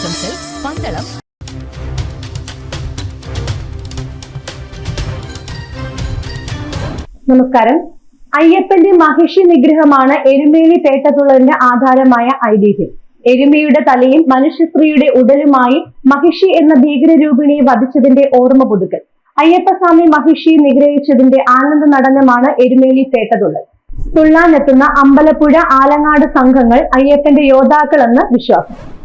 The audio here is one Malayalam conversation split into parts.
സിൽക്സ് പന്തളം. നമസ്കാരം. അയ്യപ്പന്റെ മഹിഷി നിഗ്രഹമാണ് എരുമേലി തേട്ടത്തുള്ളലിന്റെ ആധാരമായ ഐതിഹ്യം. എരുമയുടെ തലയും മനുഷ്യസ്ത്രീയുടെ ഉടലുമായി മഹിഷി എന്ന ഭീകരരൂപിണിയെ വധിച്ചതിന്റെ ഓർമ്മ പുതുക്കൽ. അയ്യപ്പസ്വാമി മഹിഷി നിഗ്രഹിച്ചതിന്റെ ആനന്ദ നടനമാണ് എരുമേലി പേട്ടതുള്ളൽ തുള്ളാനെത്തുന്ന അമ്പലപ്പുഴ ആലങ്ങാട് സംഘങ്ങൾ അയ്യപ്പന്റെ യോദ്ധാക്കളെന്ന് വിശ്വാസം.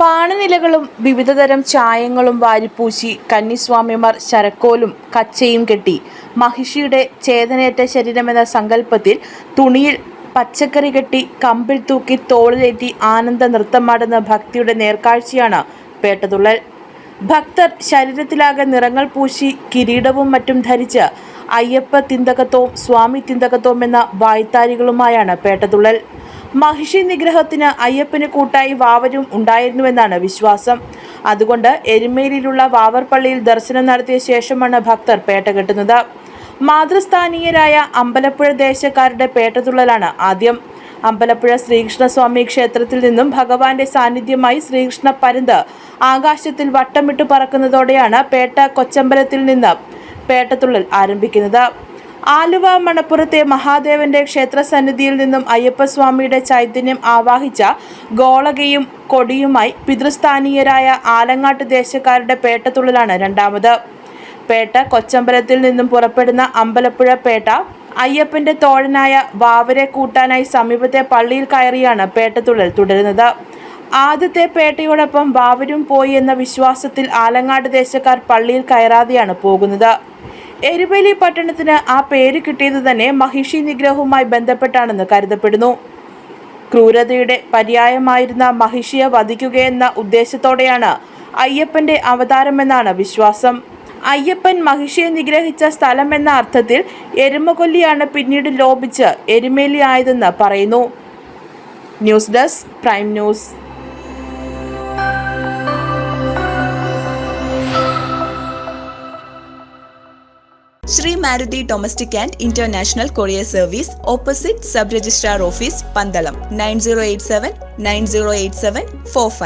പാണനിലകളും വിവിധതരം ചായങ്ങളും വാരിപ്പൂശി കന്നിസ്വാമിമാർ ശരക്കോലും കച്ചയും കെട്ടി. മഹിഷിയുടെ ചേതനേറ്റ ശരീരമെന്ന സങ്കല്പത്തിൽ തുണിയിൽ പച്ചക്കറി കെട്ടി കമ്പിൽ തൂക്കി തോളിലേറ്റി ആനന്ദ നൃത്തമാടുന്ന ഭക്തിയുടെ നേർക്കാഴ്ചയാണ് പേട്ടതുള്ളൽ. ഭക്തർ ശരീരത്തിലാകെ നിറങ്ങൾ പൂശി കിരീടവും മറ്റും ധരിച്ച് അയ്യപ്പ തിന്തകത്തോം സ്വാമി തിന്തകത്തോം എന്ന വായ്ത്താരികളുമായാണ് പേട്ടതുള്ളൽ. മഹിഷി നിഗ്രഹത്തിന് അയ്യപ്പന് കൂട്ടായി വാവരും ഉണ്ടായിരുന്നുവെന്നാണ് വിശ്വാസം. അതുകൊണ്ട് എരുമേലിയിലുള്ള വാവർ പള്ളിയിൽ ദർശനം നടത്തിയ ശേഷമാണ് ഭക്തർ പേട്ട കെട്ടുന്നത്. മാതൃസ്ഥാനീയരായ അമ്പലപ്പുഴ ദേശക്കാരുടെ പേട്ടതുള്ളലാണ് ആദ്യം. അമ്പലപ്പുഴ ശ്രീകൃഷ്ണസ്വാമി ക്ഷേത്രത്തിൽ നിന്നും ഭഗവാന്റെ സാന്നിധ്യമായി ശ്രീകൃഷ്ണ പരുന്ത് ആകാശത്തിൽ വട്ടമിട്ട് പറക്കുന്നതോടെയാണ് പേട്ട കൊച്ചമ്പലത്തിൽ നിന്ന് പേട്ടത്തുള്ളൽ ആരംഭിക്കുന്നത്. ആലുവ മണപ്പുറത്തെ മഹാദേവന്റെ ക്ഷേത്രസന്നിധിയിൽ നിന്നും അയ്യപ്പസ്വാമിയുടെ ചൈതന്യം ആവാഹിച്ച ഗോളകയും കൊടിയുമായി പിതൃസ്ഥാനീയരായ ആലങ്ങാട്ട് ദേശക്കാരുടെ പേട്ടത്തുള്ളിലാണ് രണ്ടാമത്. പേട്ട കൊച്ചമ്പലത്തിൽ നിന്നും പുറപ്പെടുന്ന അമ്പലപ്പുഴ പേട്ട അയ്യപ്പന്റെ തോഴനായ വാവരെ കൂട്ടാനായി സമീപത്തെ പള്ളിയിൽ കയറിയാണ് പേട്ടത്തുള്ളൽ തുടരുന്നത്. ആദ്യത്തെ പേട്ടയോടൊപ്പം വാവരും പോയി എന്ന വിശ്വാസത്തിൽ ആലങ്ങാട് ദേശക്കാർ പള്ളിയിൽ കയറാതെയാണ് പോകുന്നത്. എരുമേലി പട്ടണത്തിന് ആ പേര് കിട്ടിയത് തന്നെ മഹിഷി നിഗ്രഹവുമായി ബന്ധപ്പെട്ടാണെന്ന് കരുതപ്പെടുന്നു. ക്രൂരതയുടെ പര്യായമായിരുന്ന മഹിഷിയെ വധിക്കുകയെന്ന ഉദ്ദേശത്തോടെയാണ് അയ്യപ്പന്റെ അവതാരമെന്നാണ് വിശ്വാസം. അയ്യപ്പൻ മഹിഷിയെ നിഗ്രഹിച്ച സ്ഥലം എന്ന അർത്ഥത്തിൽ എരുമകൊല്ലിയാണ് പിന്നീട് ലോപിച്ച് എരുമേലി ആയതെന്ന് പറയുന്നു. News desk prime news. Shri Maruti domestic and international courier service opposite sub registrar office Pandalam nine